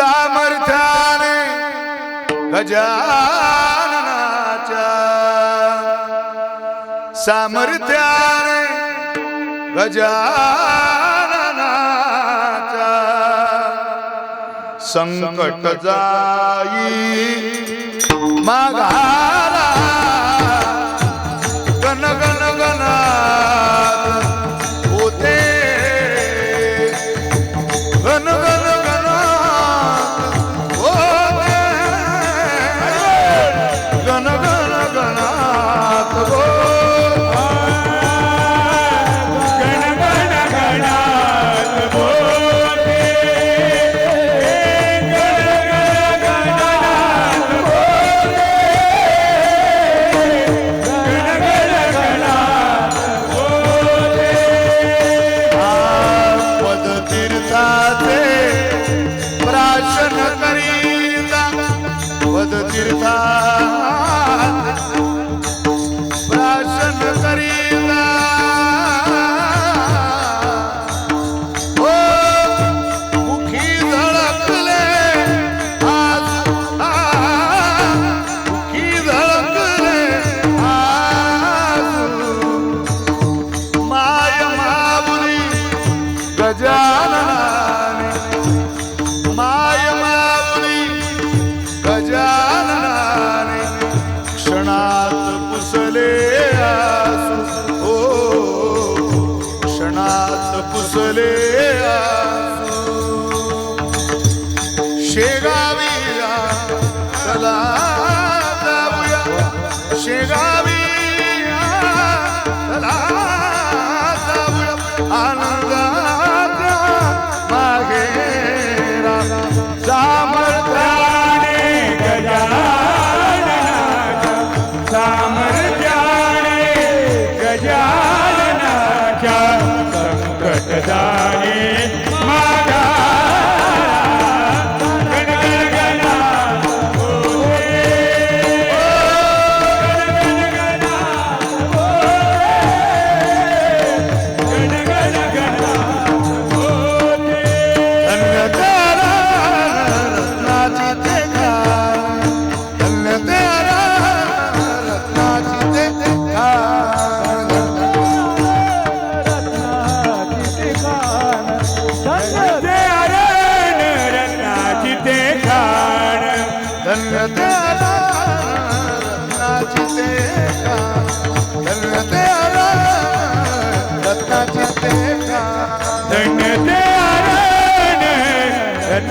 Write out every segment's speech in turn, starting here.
सामर्थ्याने गजाननाच्या सामर्थ्याने गजाननाच्या संकट जाई मागा Nana Sakada.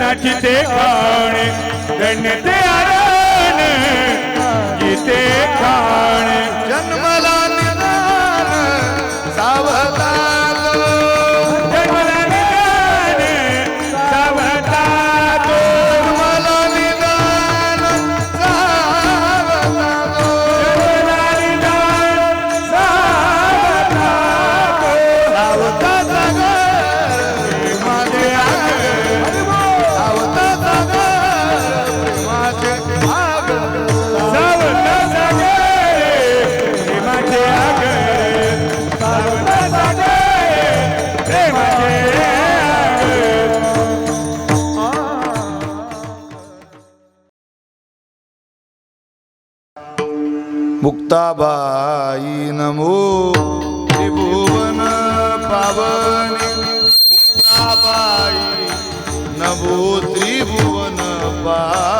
નાચતે ખાણે ધન્ય તારા ગીતે ખાણે જન્મ बाई नमो. त्रिभुवन पावन. मुक्ताबाई नमो त्रिभुवन पा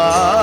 তোমার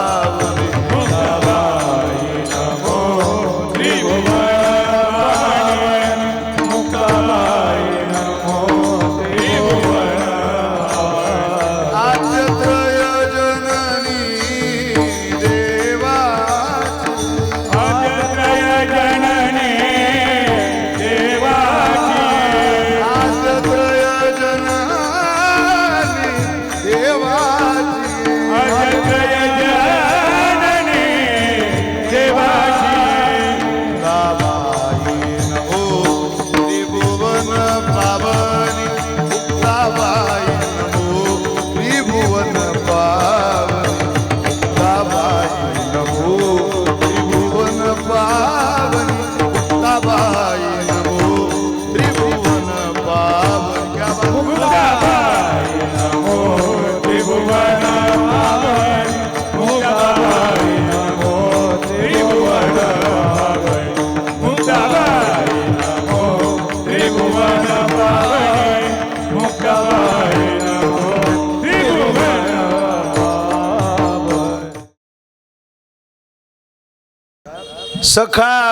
સખા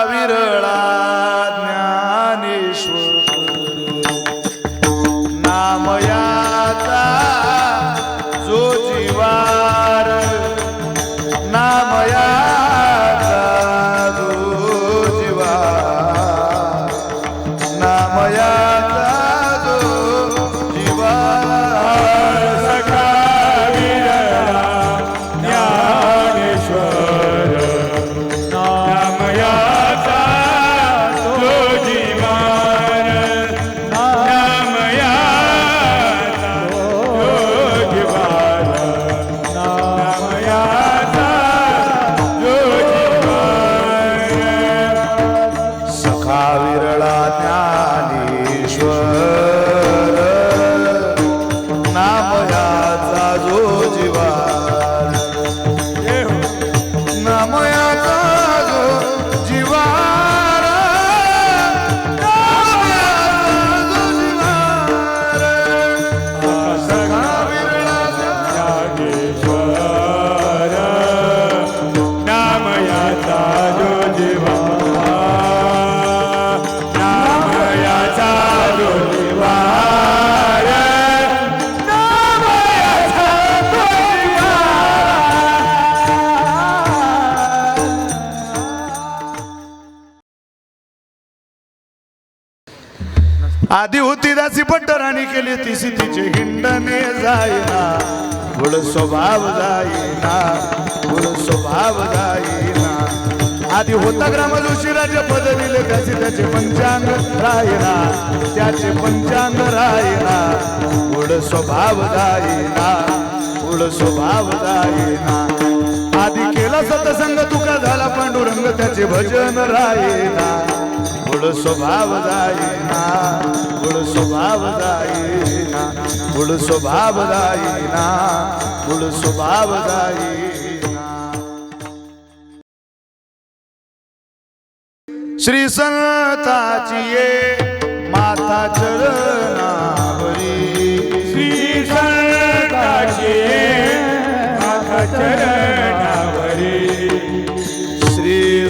आधी होती दासी पट्टराणी केली ती तिचे हिंडणे जायना. गुड स्वभाव जाईना गुड स्वभाव जाईना आधी होता ग्राम जोशीराचे पद दिले त्याचे त्याचे पंचांग राहिना त्याचे पंचांग राहिना गुड स्वभाव जाईना गुड स्वभाव जाईना आधी केला सतसंग तू झाला पांडुरंग त्याचे भजन राहिना. गुळ स्वभाव जाईना गुळ स्वभाव जाईना. गुळ स्वभाव जाईना गुळ स्वभाव जाईना. श्री संताची माता चरणा.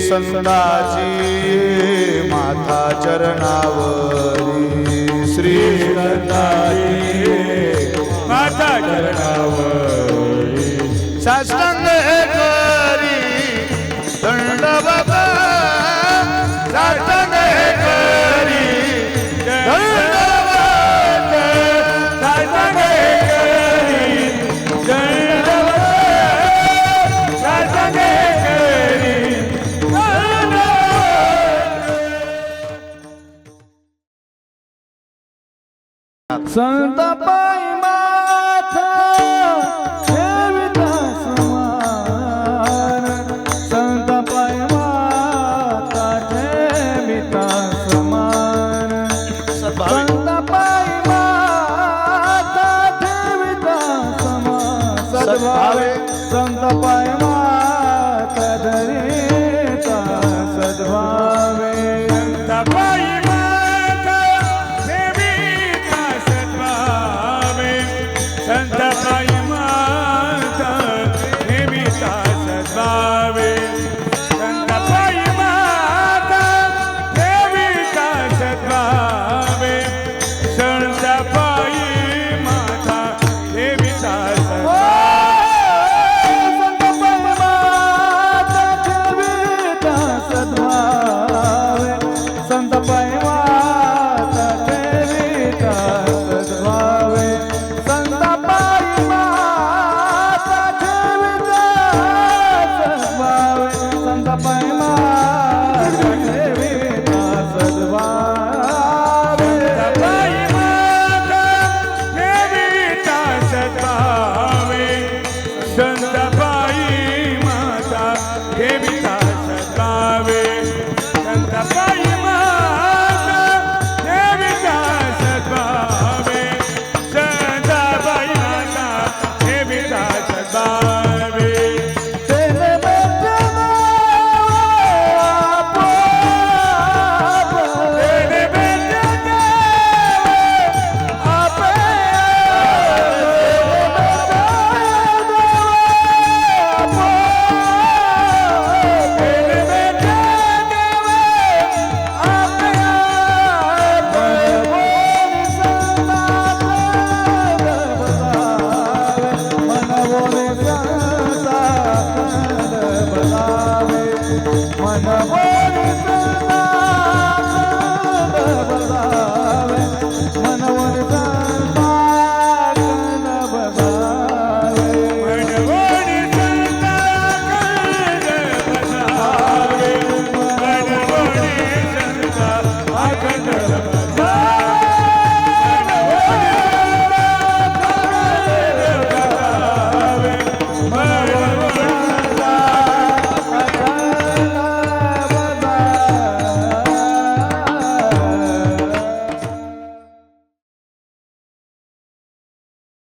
संताची माता चरणावरी. श्री संताची माता चरणा संत पाय का मन